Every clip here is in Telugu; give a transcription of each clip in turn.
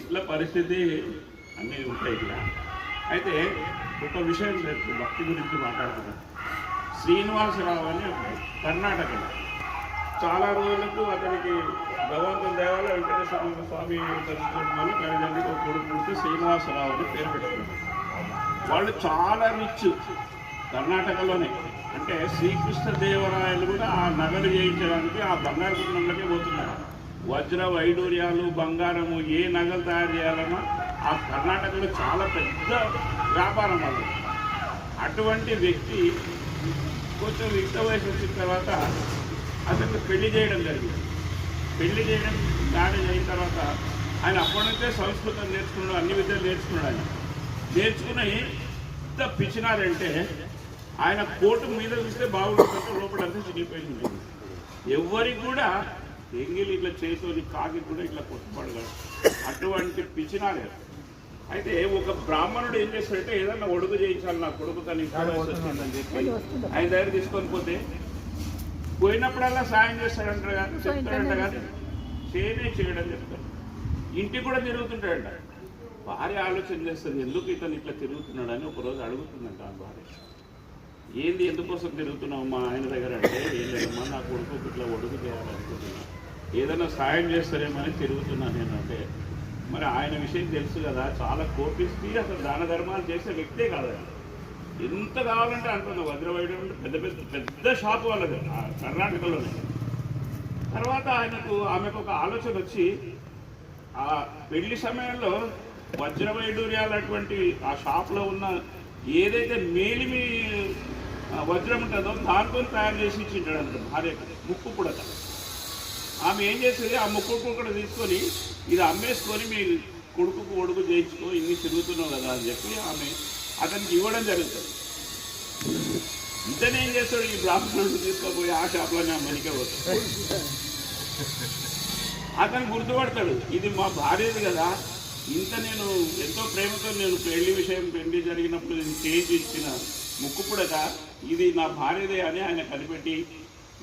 ఇట్లా పరిస్థితి అన్నీ ఉంటాయి ఇట్లా. అయితే ఒక విషయం లేదు భక్తి గురించి మాట్లాడుతున్నాను శ్రీనివాసరావు అని ఒక కర్ణాటకలో చాలా రోజులకు అతనికి భగవంతుని దేవాలయ వెంకటేశ్వర స్వామి దర్శనం వల్ల తల్లిదండ్రులకు ఒక కొడుకు పుడితే శ్రీనివాసరావు అని పేరు పెట్టుకున్నారు వాళ్ళు చాలా రిచ్ కర్ణాటకలోనే. అంటే శ్రీకృష్ణ దేవరాయలు కూడా ఆ నగలు చేయించడానికి ఆ బంగారు కుటుంబంలోకే పోతున్నారు. వజ్ర వైడూర్యాలు బంగారము ఏ నగలు తయారు చేయాలన్నా ఆ కర్ణాటకలో చాలా పెద్ద వ్యాపారం అది. అటువంటి వ్యక్తి కొంచెం యుక్త వయసు వచ్చిన తర్వాత అతను పెళ్ళి చేయడం జరిగింది. పెళ్ళి చేయడం మ్యారేజ్ అయిన తర్వాత ఆయన అప్పటి నుంచే సంస్కృతం నేర్చుకున్నాడు అన్ని విద్యలు నేర్చుకున్నాడు ఆయన. నేర్చుకుని ఎంత పిచ్చినారంటే ఆయన కోటు మీద చూస్తే బాగుంటుందంటే లోపల అంతా చినిగిపోయి ఉంటుంది ఎవరికి కూడా ఎంగిలి ఇట్లా చేతోని కాకి కూడా ఇట్లా కొట్టుపడగలరు అటువంటి పిచ్చినారే అయితే ఒక బ్రాహ్మణుడు ఏం చేస్తాడంటే ఏదన్నా ఒడుగు చేయించాలి నా కొడుకు తను వచ్చిందని చెప్పి ఆయన దగ్గర తీసుకొని పోతే పోయినప్పుడల్లా సాయం చేస్తాడంట కానీ చెప్తాడంట కానీ చేయనే చేయడం చెప్తాడు. ఇంటికి కూడా తిరుగుతుంటాడంట. భార్య ఆలోచన చేస్తుంది ఎందుకు ఇతను ఇట్లా తిరుగుతున్నాడని ఒకరోజు అడుగుతుందంట ఆ భార్య. ఏంది ఎందుకోసం తిరుగుతున్నావు మా ఆయన దగ్గర అంటే ఏం లేదమ్మా నా కొడుకు ఇట్లా ఒడుగు చేయాలనుకుంటున్నా. ఏదైనా సాయం చేస్తారేమని తిరుగుతున్నాను నేను అంటే మరి ఆయన విషయం తెలుసు కదా చాలా కోపిస్తే అసలు దాన ధర్మాలు చేసే వ్యక్తే కాదు ఎంత కావాలంటే అంటున్నా వజ్రవైడు పెద్ద పెద్ద పెద్ద షాప్ వాళ్ళది కర్ణాటకలోనే. తర్వాత ఆయనకు ఆమెకు ఒక ఆలోచన వచ్చి ఆ పెళ్ళి సమయంలో వజ్రవైడూర్యాలటువంటి ఆ షాప్లో ఉన్న ఏదైతే మేలిమి వజ్రం ఉంటుందో దాంతో తయారు చేసి ఇచ్చింటాడు అంట భార్య ముక్కు పుడక. ఆమె ఏం చేసేది? ఆ ముక్కు కూడా తీసుకొని ఇది అమ్మేసుకొని మీ కొడుకుకు కొడుకు చేయించుకో ఇన్ని తిరుగుతున్నావు కదా అని చెప్పి ఆమె అతనికి ఇవ్వడం జరుగుతుంది. ఇంతనేం ఏం చేస్తాడు? ఈ బ్రాహ్మణుడు తీసుకోపోయి ఆ షాప్లోనే అమ్మనికే పోతాడు. అతను గుర్తుపడతాడు ఇది మా భార్యది కదా ఇంత నేను ఎంతో ప్రేమతో నేను పెళ్ళి విషయం పెళ్ళి జరిగినప్పుడు నేను చేయించి ఇచ్చిన ముక్కు పుడక ఇది నా భార్యదే అని ఆయన కనిపెట్టి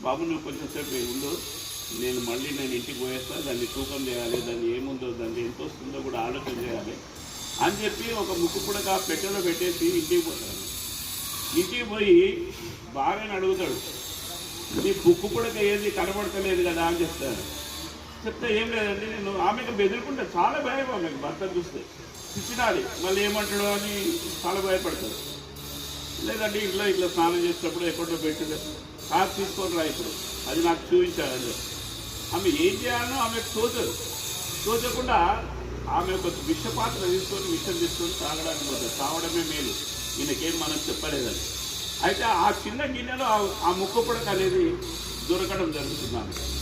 బాబు నువ్వు కొంచెం సేపు ఉండు నేను మళ్ళీ నేను ఇంటికి పోయేస్తా దాన్ని తూకం చేయాలి దాన్ని ఏముందో దాన్ని ఎంత వస్తుందో కూడా ఆలోచన చేయాలి అని చెప్పి ఒక ముక్కు పుడక పెట్టెలో పెట్టేసి ఇంటికి పోతాడు ఇంటికి పోయి బాగానే అడుగుతాడు నీ బుక్కు పుడక ఏది కనబడతలేదు కదా అని చెప్తాను చెప్తే ఏం లేదండి నేను ఆమెకు బెదిరుకుంటా చాలా భయం ఆమెకు భర్త చూస్తే. చిచ్చినాలి మళ్ళీ ఏమంటాడు అని చాలా భయపడతాడు. లేదండి ఇంట్లో ఇట్లా స్నానం చేసేటప్పుడు ఎక్కడో పెట్టింది కాదు తీసుకోరా ఇప్పుడు అది నాకు చూపించాలని చెప్పి. ఆమె ఏం చేయాలో ఆమెకు తోచదు. తోచకుండా ఆమె ఒక విషపాత్ర తీసుకొని విషం తీసుకొని తాగడానికి పోతుంది. తాగడమే మేలు. ఈయనకేం మనం చెప్పలేదని. అయితే ఆ చిన్న గిన్నెలో ఆ- ఆ ముక్కు అనేది దొరకడం జరుగుతుంది ఆమెకు.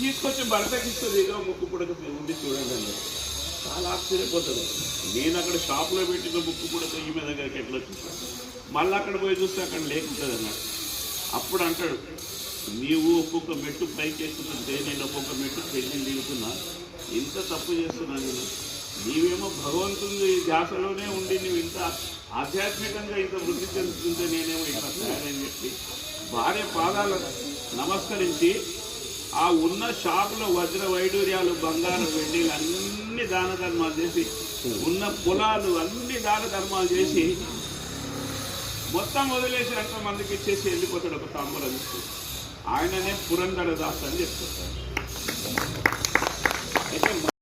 తీసుకొచ్చి భర్తకి ఇస్తుంది ఏదో ముక్కుపుడక ఉంది చూడండి చాలా ఆశ్చర్యపోతుంది నేను అక్కడ షాప్లో పెట్టిన ముక్కుపుడక ఈమె దగ్గరికి ఎట్లా వచ్చేసాను మళ్ళీ అక్కడ పోయి చూస్తే అక్కడ లేకుంటుంది అన్నాడు అప్పుడు అంటాడు నీవు ఒక్కొక్క మెట్టు పైకి ఎక్కుతుంటే నేను ఒక్కొక్క మెట్టు పెళ్ళి దిగుతున్నా. ఇంత తప్పు చేస్తున్నా నేను. నీవేమో భగవంతుని ధ్యాసలోనే ఉండి నువ్వు ఇంత ఆధ్యాత్మికంగా ఇంత వృద్ధి చెందుతుంటే నేనేమో ఇట్లా తయారని చెప్పి భార్య పాదాలు నమస్కరించి ఆ ఉన్న షాపులో వజ్ర వైడూర్యాలు బంగారం వెండి అన్ని దాన ధర్మాలు చేసి ఉన్న పొలాలు అన్ని దాన ధర్మాలు చేసి మొత్తం వదిలేసి ఎంతమందికి ఇచ్చేసి వెళ్ళిపోతాడు ఒక తాంబూలం ఇస్తూ ఆయననే పురంధరదాస్ అని చెప్తాడు అయితే